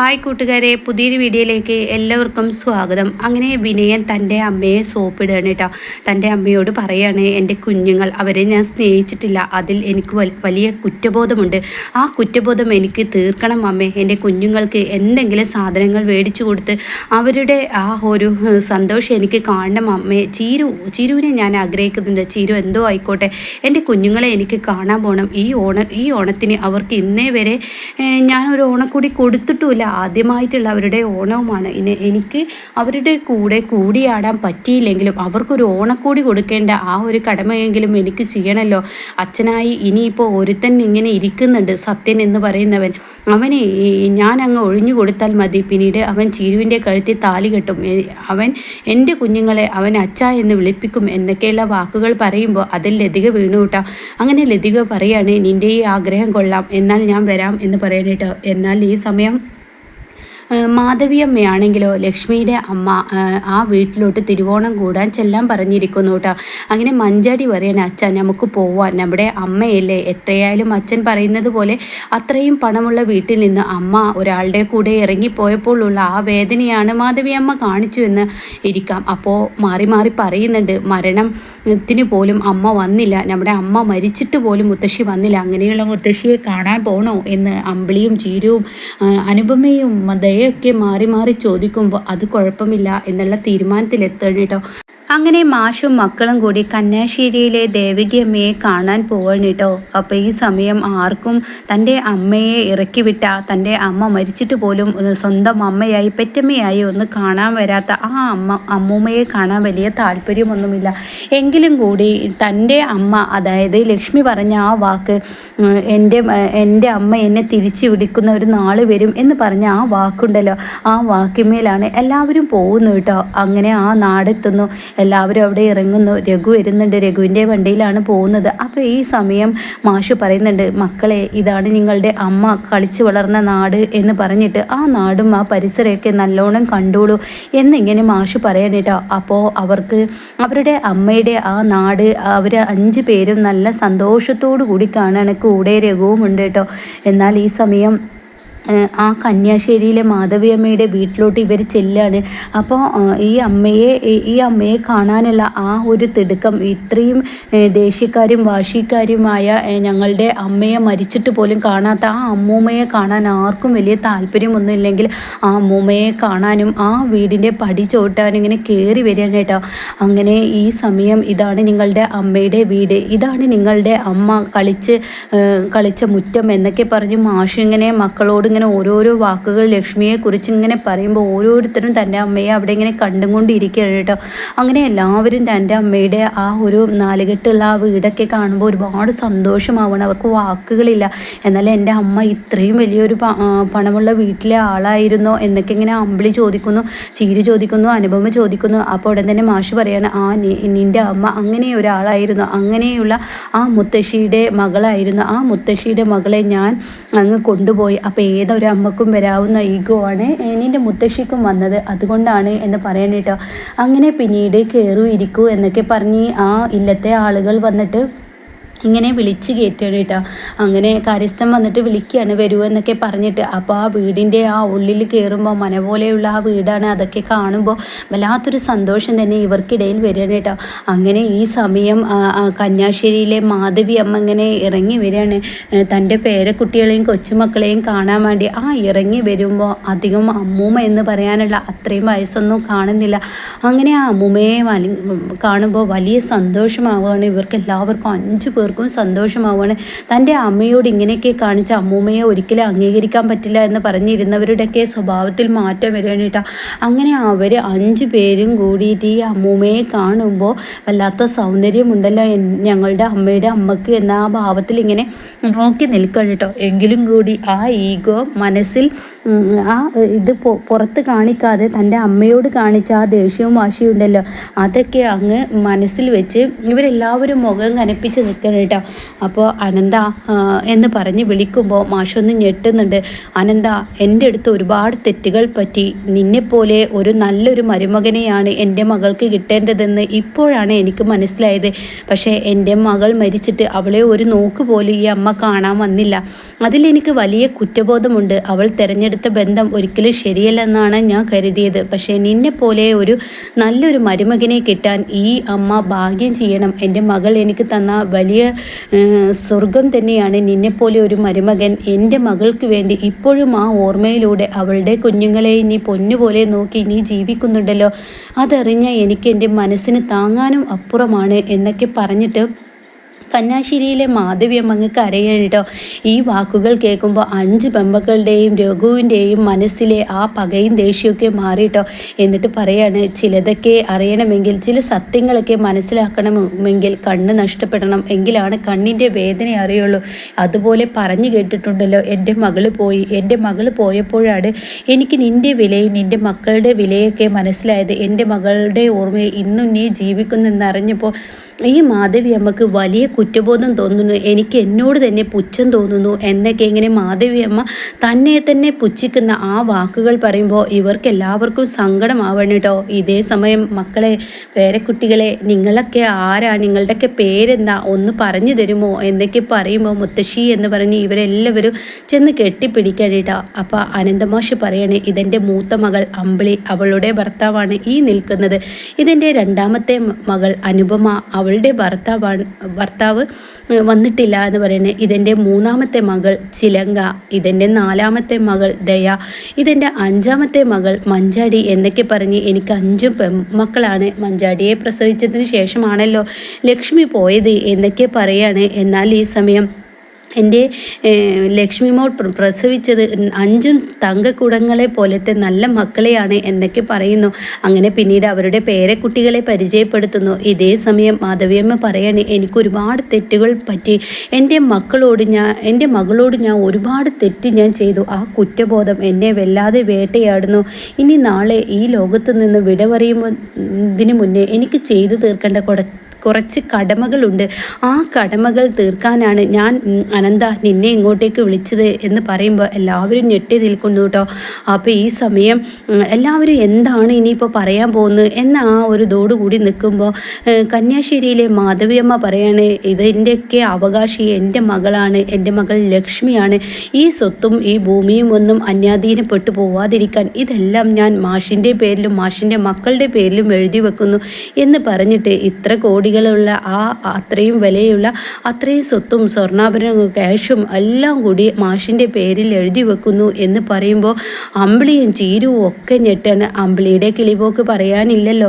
Hi കൂട്ടുകാരെ പുതിയൊരു വീഡിയോയിലേക്ക് എല്ലാവർക്കും സ്വാഗതം. അങ്ങനെ വിനയൻ തന്റെ അമ്മയെ സോപ്പിടുകയാണ് കേട്ടോ. തന്റെ അമ്മയോട് പറയുകയാണ് എന്റെ കുഞ്ഞുങ്ങൾ അവരെ ഞാൻ സ്നേഹിച്ചിട്ടില്ല. അതിൽ എനിക്ക് വലിയ കുറ്റബോധമുണ്ട്. ആ കുറ്റബോധം എനിക്ക് തീർക്കണം അമ്മേ. എന്റെ കുഞ്ഞുങ്ങൾക്ക് എന്തെങ്കിലും സാധനങ്ങൾ മേടിച്ചു കൊടുത്ത് അവരുടെ ആ ഒരു സന്തോഷം എനിക്ക് കാണണം അമ്മേ. ചീരു ചീരുവിനെ ഞാൻ ആഗ്രഹിക്കുന്നുണ്ട്. ചീരു എന്തോ ആയിക്കോട്ടെ. എന്റെ കുഞ്ഞുങ്ങളെ എനിക്ക് കാണാൻ പോകണം ഈ ഓണ ഈ ഓണത്തിന് അവർക്ക് ഇന്നേ വരെ ഞാനൊരു ഓണക്കൂടി കൊടുത്തിട്ടുമില്ല. ആദ്യമായിട്ടുള്ള അവരുടെ ഓണവുമാണ്. ഇനി എനിക്ക് അവരുടെ കൂടെ കൂടിയാടാൻ പറ്റിയില്ലെങ്കിലും അവർക്കൊരു ഓണക്കൂടി കൊടുക്കേണ്ട ആ ഒരു കടമയെങ്കിലും എനിക്ക് ചെയ്യണമല്ലോ അച്ഛനായി ഇനിയിപ്പോൾ ഒരുത്തൻ ഇങ്ങനെ ഇരിക്കുന്നുണ്ട് സത്യൻ എന്ന് പറയുന്നവൻ. അവനെ ഞാൻ അങ്ങ് ഒഴിഞ്ഞു കൊടുത്താൽ മതി. പിന്നീട് അവൻ ചീരുവിന്റെ കഴുത്തിൽ താലി കെട്ടും. അവൻ എന്റെ കുഞ്ഞുങ്ങളെ അവൻ അച്ഛ എന്ന് വിളിപ്പിക്കും എന്നൊക്കെയുള്ള വാക്കുകൾ പറയുമ്പോൾ അതിൽ ലതിക വീണു കൂട്ടാം അങ്ങനെ ലതിക പറയാണ് നിന്റെ ഈ ആഗ്രഹം കൊള്ളാം. എന്നാൽ ഞാൻ വരാം എന്ന് പറയാനായിട്ട്. എന്നാൽ ഈ സമയം മാധവിയമ്മയാണെങ്കിലോ ലക്ഷ്മിയുടെ അമ്മ ആ വീട്ടിലോട്ട് തിരുവോണം കൂടാൻ ചെല്ലാൻ പറഞ്ഞിരിക്കുന്നു കേട്ടോ. അങ്ങനെ മഞ്ചാടി പറയാൻ അച്ഛൻ നമുക്ക് പോവാൻ നമ്മുടെ അമ്മയല്ലേ. എത്രയായാലും അച്ഛൻ പറയുന്നത് പോലെ അത്രയും പണമുള്ള വീട്ടിൽ നിന്ന് അമ്മ ഒരാളുടെ കൂടെ ഇറങ്ങിപ്പോയപ്പോഴുള്ള ആ വേദനയാണ് മാധവിയമ്മ കാണിച്ചു എന്ന് ഇരിക്കാം. അപ്പോൾ മാറി മാറി പറയുന്നുണ്ട് മരണത്തിന് പോലും അമ്മ വന്നില്ല. നമ്മുടെ അമ്മ മരിച്ചിട്ട് പോലും മുത്തശ്ശി വന്നില്ല. അങ്ങനെയുള്ള മുത്തശ്ശിയെ കാണാൻ പോണോ? എന്ന് അമ്പിളിയും ചീരവും അനുപമയും ദയ ഇവയൊക്കെ മാറി മാറി ചോദിക്കുമ്പോൾ അത് കുഴപ്പമില്ല എന്നുള്ള തീരുമാനത്തിലെത്തണം കേട്ടോ. അങ്ങനെ മാഷും മക്കളും കൂടി കന്യാശ്ശേരിയിലെ ദേവികയമ്മയെ കാണാൻ പോവാണ് കേട്ടോ. അപ്പോൾ ഈ സമയം ആർക്കും തന്റെ അമ്മയെ ഇറക്കി വിട്ട തന്റെ അമ്മ മരിച്ചിട്ട് പോലും സ്വന്തം അമ്മയായി പെറ്റമ്മയായി ഒന്ന് കാണാൻ വരാത്ത ആ അമ്മ അമ്മൂമ്മയെ കാണാൻ വലിയ താല്പര്യമൊന്നുമില്ല. എങ്കിലും കൂടി തന്റെ അമ്മ അതായത് ലക്ഷ്മി പറഞ്ഞ ആ വാക്ക് എന്റെ എന്റെ അമ്മ എന്നെ തിരിച്ചു വിളിക്കുന്ന ഒരു നാൾ വരും എന്ന് പറഞ്ഞ ആ വാക്കുണ്ടല്ലോ. ആ വാക്കിന്മേലാണ് എല്ലാവരും പോകുന്നു കേട്ടോ. അങ്ങനെ ആ നാടെത്തുന്നു. എല്ലാവരും അവിടെ ഇറങ്ങുന്നു. രഘു വരുന്നുണ്ട്. രഘുവിന്റെ വണ്ടിയിലാണ് പോകുന്നത്. അപ്പോൾ ഈ സമയം മാഷ് പറയുന്നുണ്ട് മക്കളെ ഇതാണ് നിങ്ങളുടെ അമ്മ കളിച്ചു വളർന്ന നാട് എന്ന് പറഞ്ഞിട്ട് ആ നാടും ആ പരിസരമൊക്കെ നല്ലോണം കണ്ടോളൂ എന്നിങ്ങനെ മാഷ് പറയണേട്ടോ അപ്പോൾ അവർക്ക് അവരുടെ അമ്മയുടെ ആ നാട് അവർ അഞ്ച് പേരും നല്ല സന്തോഷത്തോടു കൂടി കാണാണ് കൂടെ രഘുവും ഉണ്ട് കേട്ടോ. എന്നാൽ ഈ സമയം ആ കന്യാശ്ശേരിയിലെ മാധവിയമ്മയുടെ വീട്ടിലോട്ട് ഇവർ ചെല്ലുകയാണ് അപ്പോൾ ഈ അമ്മയെ ഈ അമ്മയെ കാണാനുള്ള ആ ഒരു തിടുക്കം ഇത്രയും ദേഷ്യക്കാരും വാശിക്കാരുമായ ഞങ്ങളുടെ അമ്മയെ മരിച്ചിട്ട് പോലും കാണാത്ത ആ അമ്മൂമ്മയെ കാണാൻ ആർക്കും വലിയ താല്പര്യമൊന്നും ഇല്ലെങ്കിൽ ആ അമ്മൂമ്മയെ കാണാനും ആ വീടിന്റെ പടി ചോട്ടാനും ഇങ്ങനെ കയറി വരികയാണ് കേട്ടോ. അങ്ങനെ ഈ സമയം ഇതാണ് നിങ്ങളുടെ അമ്മയുടെ വീട്. ഇതാണ് നിങ്ങളുടെ അമ്മ കളിച്ച് കളിച്ച മുറ്റം എന്നൊക്കെ പറഞ്ഞ് മാഷിങ്ങനെ മക്കളോട് ഇങ്ങനെ ഓരോരോ വാക്കുകൾ ലക്ഷ്മിയെ കുറിച്ച് ഇങ്ങനെ പറയുമ്പോൾ ഓരോരുത്തരും തന്റെ അമ്മയെ അവിടെ ഇങ്ങനെ കണ്ടുകൊണ്ടിരിക്കുകയാണ് കേട്ടോ. അങ്ങനെ എല്ലാവരും തന്റെ അമ്മയുടെ ആ ഒരു നാലുകെട്ടുള്ള ആ വീടൊക്കെ കാണുമ്പോൾ ഒരുപാട് സന്തോഷമാവണം. അവർക്ക് വാക്കുകളില്ല. എന്നാൽ എന്റെ അമ്മ ഇത്രയും വലിയൊരു പണമുള്ള വീട്ടിലെ ആളായിരുന്നോ എന്നൊക്കെ ഇങ്ങനെ അമ്പിളി ചോദിക്കുന്നു ചീരി ചോദിക്കുന്നു അനുപമ ചോദിക്കുന്നു. അപ്പോൾ ഉടൻ തന്നെ മാഷ് പറയാണ് ആ നിന്റെ അമ്മ അങ്ങനെ ഒരാളായിരുന്നു. അങ്ങനെയുള്ള ആ മുത്തശ്ശിയുടെ മകളായിരുന്നു. ആ മുത്തശ്ശിയുടെ മകളെ ഞാൻ അങ്ങ് കൊണ്ടുപോയി. അപ്പോൾ ഏതൊരു അമ്മക്കും വരാവുന്ന ഈഗോ ആണ് നിന്റെ മുത്തശ്ശിക്കും വന്നത്. അതുകൊണ്ടാണ് എന്ന് പറയാൻ അങ്ങനെ പിന്നീട് കയറൂ ഇരിക്കൂ എന്നൊക്കെ പറഞ്ഞ് ആ ഇല്ലത്തെ ആളുകൾ വന്നിട്ട് ഇങ്ങനെ വിളിച്ച് കയറ്റുകയാണ് കേട്ടോ. അങ്ങനെ കാര്യസ്ഥൻ വന്നിട്ട് വിളിക്കുകയാണ് വരൂ എന്നൊക്കെ പറഞ്ഞിട്ട്. അപ്പോൾ ആ വീടിന്റെ ആ ഉള്ളിൽ കയറുമ്പോൾ മന പോലെയുള്ള ആ വീടാണ് അതൊക്കെ കാണുമ്പോൾ വല്ലാത്തൊരു സന്തോഷം തന്നെ ഇവർക്കിടയിൽ വരികയാണ് കേട്ടോ. അങ്ങനെ ഈ സമയം കന്യാശ്ശേരിയിലെ മാധവി അമ്മ ഇങ്ങനെ ഇറങ്ങി വരികയാണ്. തന്റെ പേരക്കുട്ടികളെയും കൊച്ചുമക്കളെയും കാണാൻ വേണ്ടി. ആ ഇറങ്ങി വരുമ്പോൾ അധികം അമ്മൂമ്മ എന്ന് പറയാനുള്ള അത്രയും വയസ്സൊന്നും കാണുന്നില്ല. അങ്ങനെ ആ അമ്മൂമ്മയെ കാണുമ്പോൾ വലിയ സന്തോഷമാവുകയാണ്. ഇവർക്ക് എല്ലാവർക്കും അഞ്ച് പേർ പേർക്കും സന്തോഷമാവുകയാണ്. തന്റെ അമ്മയോട് ഇങ്ങനെയൊക്കെ കാണിച്ച അമ്മൂമ്മയെ ഒരിക്കലും അംഗീകരിക്കാൻ പറ്റില്ല എന്ന് പറഞ്ഞിരുന്നവരുടെയൊക്കെ സ്വഭാവത്തിൽ മാറ്റം വരികയാണ് അങ്ങനെ അവർ അഞ്ച് പേരും കൂടിയിട്ട് ഈ അമ്മൂമ്മയെ കാണുമ്പോൾ വല്ലാത്ത സൗന്ദര്യമുണ്ടല്ലോ ഞങ്ങളുടെ അമ്മയുടെ അമ്മയ്ക്ക് എന്ന ആ ഭാവത്തിൽ ഇങ്ങനെ നോക്കി നിൽക്കണം കേട്ടോ. എങ്കിലും കൂടി ആ ഈഗോ മനസ്സിൽ ആ ഇത് പുറത്ത് കാണിക്കാതെ തന്റെ അമ്മയോട് കാണിച്ച ആ ദേഷ്യവും വാശിയും ഉണ്ടല്ലോ. അതൊക്കെ അങ്ങ് മനസ്സിൽ വെച്ച് ഇവരെല്ലാവരും മുഖം കനപ്പിച്ച് നിൽക്കണം കേട്ടോ. അപ്പോൾ അനന്ത എന്ന് പറഞ്ഞ് വിളിക്കുമ്പോൾ മാഷൊന്ന് ഞെട്ടുന്നുണ്ട്. അനന്ത എന്റെ അടുത്ത് ഒരുപാട് തെറ്റുകൾ പറ്റി. നിന്നെപ്പോലെ ഒരു നല്ലൊരു മരുമകനെയാണ് എന്റെ മകൾക്ക് കിട്ടേണ്ടതെന്ന് ഇപ്പോഴാണ് എനിക്ക് മനസ്സിലായത്. പക്ഷേ എന്റെ മകൾ മരിച്ചിട്ട് അവളെ ഒരു നോക്ക് പോലും ഈ അമ്മ കാണാൻ വന്നില്ല. അതിലെനിക്ക് വലിയ കുറ്റബോധമുണ്ട്. അവൾ തിരഞ്ഞെടുത്ത ബന്ധം ഒരിക്കലും ശരിയല്ലെന്നാണ് ഞാൻ കരുതിയത്. പക്ഷേ നിന്നെപ്പോലെ ഒരു നല്ലൊരു മരുമകനെ കിട്ടാൻ ഈ അമ്മ ഭാഗ്യം ചെയ്യണം. എന്റെ മകൾ എനിക്ക് തന്ന വലിയ സ്വർഗം തന്നെയാണ്. നിന്നെപ്പോലെ ഒരു മരുമകൻ എന്റെ മകൾക്ക് വേണ്ടി ഇപ്പോഴും ആ ഓർമ്മയിലൂടെ അവളുടെ കുഞ്ഞുങ്ങളെ നീ പൊന്നുപോലെ നോക്കി നീ ജീവിക്കുന്നുണ്ടല്ലോ. അതറിഞ്ഞ എനിക്ക് എന്റെ മനസ്സിന് താങ്ങാനും അപ്പുറമാണ് എന്നൊക്കെ പറഞ്ഞിട്ട് കന്യാശ്ശേരിയിലെ മാധവിയമ്മ അങ്ങ് കരയാണ് ഈ വാക്കുകൾ കേൾക്കുമ്പോൾ അഞ്ച് പെമ്പക്കളുടെയും രഘുവിന്റെയും മനസ്സിലെ ആ പകയും ദേഷ്യമൊക്കെ മാറിയിട്ടോ എന്നിട്ട് പറയാണ് ചിലതൊക്കെ അറിയണമെങ്കിൽ ചില സത്യങ്ങളൊക്കെ മനസ്സിലാക്കണമെങ്കിൽ കണ്ണ് നഷ്ടപ്പെടണം. എങ്കിലാണ് കണ്ണിന്റെ വേദന അറിയുള്ളൂ. അതുപോലെ പറഞ്ഞു കേട്ടിട്ടുണ്ടല്ലോ എന്റെ മകൾ പോയി എന്റെ മകൾ പോയപ്പോഴാണ് എനിക്ക് നിന്റെ വിലയും നിന്റെ മക്കളുടെ വിലയൊക്കെ മനസ്സിലായത്. എന്റെ മകളുടെ ഓർമ്മയെ ഇന്നും നീ ജീവിക്കുന്നെന്നറിഞ്ഞപ്പോൾ ഈ മാധവി അമ്മയ്ക്ക് വലിയ കുറ്റബോധം തോന്നുന്നു. എനിക്ക് എന്നോട് തന്നെ പുച്ഛം തോന്നുന്നു എന്നൊക്കെ ഇങ്ങനെ മാധവി അമ്മ തന്നെ തന്നെ പുച്ഛിക്കുന്ന ആ വാക്കുകൾ പറയുമ്പോൾ ഇവർക്ക് എല്ലാവർക്കും സങ്കടമാവണം കേട്ടോ. ഇതേ സമയം മക്കളെ പേരക്കുട്ടികളെ നിങ്ങളൊക്കെ ആരാ? നിങ്ങളുടെയൊക്കെ പേരെന്താ? ഒന്ന് പറഞ്ഞു തരുമോ? എന്നൊക്കെ പറയുമ്പോൾ മുത്തശ്ശി എന്ന് പറഞ്ഞ് ഇവരെല്ലാവരും ചെന്ന് കെട്ടിപ്പിടിക്കാൻ കേട്ടോ. അപ്പോൾ അനന്തമാഷ് പറയണേ ഇതെന്റെ മൂത്ത മകൾ അമ്പിളി അവളുടെ ഭർത്താവാണ് ഈ നിൽക്കുന്നത്. ഇതെന്റെ രണ്ടാമത്തെ മകൾ അനുപമ അവളുടെ ഭർത്താവാണ് ഭർത്താവ് വന്നിട്ടില്ല എന്ന് പറയുന്നത് ഇതെന്റെ മൂന്നാമത്തെ മകൾ ചിലങ്ക ഇതെന്റെ നാലാമത്തെ മകൾ ദയ ഇതെന്റെ അഞ്ചാമത്തെ മകൾ മഞ്ചാടി എന്നൊക്കെ പറഞ്ഞ് എനിക്ക് അഞ്ച് പെൺമക്കളാണ് മഞ്ചാടിയെ പ്രസവിച്ചതിന് ശേഷമാണല്ലോ ലക്ഷ്മി പോയത് എന്നൊക്കെ പറയാണ്. എന്നാൽ ഈ സമയം എന്റെ ഏഹ്, ലക്ഷ്മി മോൾ പ്ര- പ്രസവിച്ചത് അഞ്ചും തങ്കക്കുടങ്ങളെ പോലത്തെ നല്ല മക്കളെയാണ് എന്നൊക്കെ പറയുന്നു. അങ്ങനെ പിന്നീട് അവരുടെ പേരക്കുട്ടികളെ പരിചയപ്പെടുത്തുന്നു. ഇതേ സമയം മാധവിയമ്മ പറയാണ് എനിക്ക് ഒരുപാട് തെറ്റുകൾ പറ്റി. എന്റെ മക്കളോട് ഞാൻ എന്റെ മകളോട് ഞാൻ ഒരുപാട് തെറ്റ് ഞാൻ ചെയ്തു. ആ കുറ്റബോധം എന്നെ വല്ലാതെ വേട്ടയാടുന്നു. ഇനി നാളെ ഈ ലോകത്ത് നിന്ന് വിട പറയുമ്പോൾ ഇതിനു മുന്നേ എനിക്ക് ചെയ്തു തീർക്കേണ്ട കുട കുറച്ച് കടമകളുണ്ട്. ആ കടമകൾ തീർക്കാനാണ് ഞാൻ അനന്ത നിന്നെ ഇങ്ങോട്ടേക്ക് വിളിച്ചത് എന്ന് പറയുമ്പോൾ എല്ലാവരും ഞെട്ടി നിൽക്കുന്നു കേട്ടോ. അപ്പോൾ ഈ സമയം എല്ലാവരും എന്താണ് ഇനിയിപ്പോൾ പറയാൻ പോകുന്നത് എന്ന ആ ഒരു ഇതോട് കൂടി നിൽക്കുമ്പോൾ കന്യാശ്ശേരിയിലെ മാധവിയമ്മ പറയാണ് ഇതിന്റെയൊക്കെ അവകാശി എന്റെ മകളാണ് എന്റെ മകൾ ലക്ഷ്മിയാണ്. ഈ സ്വത്തും ഈ ഭൂമിയും ഒന്നും അന്യാധീനപ്പെട്ടു പോവാതിരിക്കാൻ ഇതെല്ലാം ഞാൻ മാഷിന്റെ പേരിലും മാഷിന്റെ മക്കളുടെ പേരിലും എഴുതി വെക്കുന്നു എന്ന് പറഞ്ഞിട്ട് ഇത്ര കോടികളുള്ള ആ അത്രയും വിലയുള്ള അത്രയും സ്വത്തും സ്വർണാഭരണവും ക്യാഷും എല്ലാം കൂടി മാഷിന്റെ പേരിൽ എഴുതി വെക്കുന്നു എന്ന് പറയുമ്പോൾ അമ്പിളിയും ചീരുവും ഒക്കെ ഞെട്ടാണ്. അമ്പിളിയുടെ കിളിപോക്ക് പറയാനില്ലല്ലോ.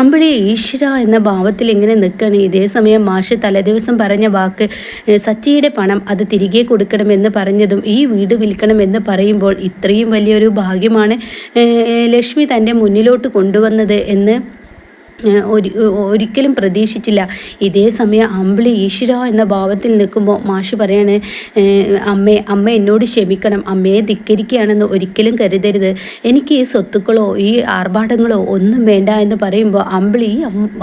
അമ്പിളി ഈശ്വര എന്ന ഭാവത്തിൽ ഇങ്ങനെ നിൽക്കുകയാണ്. ഇതേ സമയം മാഷ് തലേദിവസം പറഞ്ഞ വാക്ക് സച്ചിയുടെ പണം അത് തിരികെ കൊടുക്കണമെന്ന് പറഞ്ഞതും ഈ വീട് വിൽക്കണമെന്ന് പറയുമ്പോൾ ഇത്രയും വലിയൊരു ഭാഗ്യമാണ് ലക്ഷ്മി തന്റെ മുന്നിലോട്ട് കൊണ്ടുവന്നത് എന്ന് ഒരിക്കലും പ്രതീക്ഷിച്ചില്ല. ഇതേ സമയം അമ്പിളി ഈശ്വര എന്ന ഭാവത്തിൽ നിൽക്കുമ്പോൾ മാഷ് പറയാണ് അമ്മേ അമ്മ എന്നോട് ക്ഷമിക്കണം. അമ്മയെ ധിക്കരിക്കുകയാണെന്ന് ഒരിക്കലും കരുതരുത്. എനിക്ക് ഈ സ്വത്തുക്കളോ ഈ ആർഭാടങ്ങളോ ഒന്നും വേണ്ട എന്ന് പറയുമ്പോൾ അമ്പിളി ഈ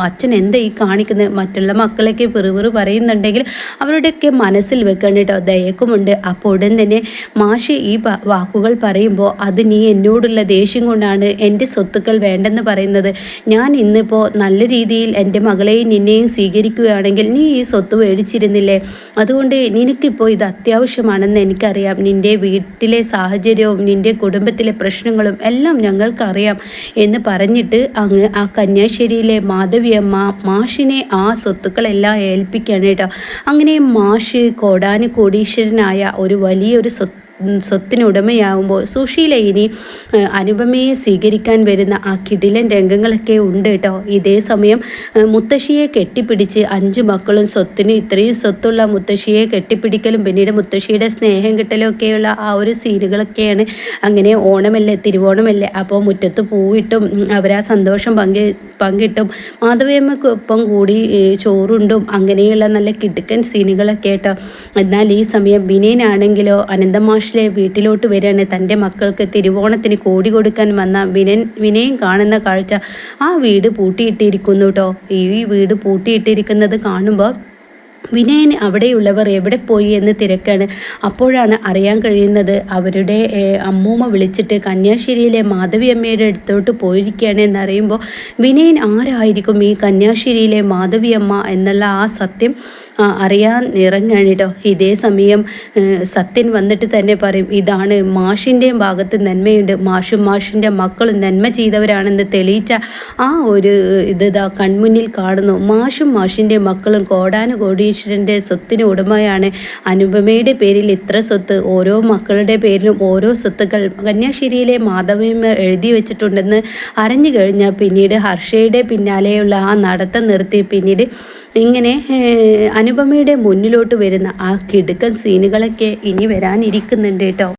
അച്ഛൻ എന്താ ഈ കാണിക്കുന്നത്? മറ്റുള്ള മക്കളൊക്കെ വെറുവെറു പറയുന്നുണ്ടെങ്കിൽ അവരുടെയൊക്കെ മനസ്സിൽ വെക്കണം കേട്ടോ ദയക്കുമുണ്ട്. അപ്പോൾ ഉടൻ തന്നെ മാഷ് ഈ വാക്കുകൾ പറയുമ്പോൾ അത് നീ എന്നോടുള്ള ദേഷ്യം കൊണ്ടാണ് എന്റെ സ്വത്തുക്കൾ വേണ്ടെന്ന് പറയുന്നത്. ഞാൻ ഇന്നിപ്പോൾ നല്ല രീതിയിൽ എന്റെ മകളെയും നിന്നെയും സ്വീകരിക്കുകയാണെങ്കിൽ നീ ഈ സ്വത്ത് മേടിച്ചിരുന്നില്ലേ? അതുകൊണ്ട് നിനക്കിപ്പോൾ ഇത് അത്യാവശ്യമാണെന്ന് എനിക്കറിയാം. നിന്റെ വീട്ടിലെ സാഹചര്യവും നിന്റെ കുടുംബത്തിലെ പ്രശ്നങ്ങളും എല്ലാം ഞങ്ങൾക്കറിയാം എന്ന് പറഞ്ഞിട്ട് അങ്ങ് ആ കന്യാശ്ശേരിയിലെ മാധവിയമ്മ മാഷിനെ ആ സ്വത്തുക്കളെല്ലാം ഏൽപ്പിക്കുകയാണ് കേട്ടോ. അങ്ങനെ മാഷ് കോടാനു കോടീശ്വരനായ ഒരു വലിയൊരു സ്വത്ത് സ്വത്തിന് ഉടമയാകുമ്പോൾ സുശീല ഇനി അനുപമയെ സ്വീകരിക്കാൻ വരുന്ന ആ കിടിലൻ രംഗങ്ങളൊക്കെ ഉണ്ട് കേട്ടോ. ഇതേ സമയം മുത്തശ്ശിയെ കെട്ടിപ്പിടിച്ച് അഞ്ച് മക്കളും സ്വത്തിന് ഇത്രയും സ്വത്തുള്ള മുത്തശ്ശിയെ കെട്ടിപ്പിടിക്കലും പിന്നീട് മുത്തശ്ശിയുടെ സ്നേഹം കിട്ടലും ഒക്കെയുള്ള ആ ഒരു സീനുകളൊക്കെയാണ് അങ്ങനെ ഓണമല്ലേ തിരുവോണമല്ലേ. അപ്പോൾ മുറ്റത്ത് പൂവിട്ടും അവരാ സന്തോഷം പങ്കി പങ്കിട്ടും മാധവിയമ്മക്കൊപ്പം കൂടി ചോറുണ്ടും അങ്ങനെയുള്ള നല്ല കിടുക്കൻ സീനുകളൊക്കെ കേട്ടോ. എന്നാൽ ഈ സമയം ബിനേനാണെങ്കിലോ അനന്തമാഷിലെ വീട്ടിലോട്ട് വരികയാണ്. തന്റെ മക്കൾക്ക് തിരുവോണത്തിന് കോടി കൊടുക്കാൻ വന്ന വിനൻ വിനയം കാണുന്ന കാഴ്ച ആ വീട് പൂട്ടിയിട്ടിരിക്കുന്നു കേട്ടോ ഈ വീട് പൂട്ടിയിട്ടിരിക്കുന്നത് കാണുമ്പോൾ വിനയൻ അവിടെയുള്ളവർ എവിടെ പോയി എന്ന് തിരക്കാണ്. അപ്പോഴാണ് അറിയാൻ കഴിയുന്നത് അവരുടെ അമ്മൂമ്മ വിളിച്ചിട്ട് കന്യാശ്ശേരിയിലെ മാധവി അമ്മയുടെ അടുത്തോട്ട് പോയിരിക്കുകയാണ് എന്നറിയുമ്പോൾ വിനയൻ ആരായിരിക്കും ഈ കന്യാശ്ശേരിയിലെ മാധവി അമ്മ എന്നുള്ള ആ സത്യം അറിയാൻ ഇറങ്ങാണ് കേട്ടോ ഇതേ സമയം സത്യൻ വന്നിട്ട് തന്നെ പറയും ഇതാണ് മാഷിന്റെയും ഭാഗത്ത് നന്മയുണ്ട്. മാഷും മാഷിന്റെ മക്കളും നന്മ ചെയ്തവരാണെന്ന് തെളിയിച്ച ആ ഒരു ഇത് ഇതാ കൺമുന്നിൽ കാണുന്നു. മാഷും മാഷിന്റെ മക്കളും കോടാനുകോടീശ്വരന്റെ സ്വത്തിന് ഉടമയാണ്. അനുപമയുടെ പേരിൽ ഇത്ര സ്വത്ത് ഓരോ മക്കളുടെ പേരിലും ഓരോ സ്വത്തുക്കൾ കന്യാശ്ശേരിയിലെ മാധവിയമ്മ എഴുതി വെച്ചിട്ടുണ്ടെന്ന് അറിഞ്ഞു കഴിഞ്ഞാൽ പിന്നീട് ഹർഷയുടെ പിന്നാലെയുള്ള ആ നടത്തം നിർത്തി. പിന്നീട് ഇങ്ങനെ അനുപമയുടെ മുന്നിലോട്ട് വരുന്ന ആ കിടുക്കൻ സീനുകളൊക്കെ ഇനി വരാനിരിക്കുന്നുണ്ട് കേട്ടോ.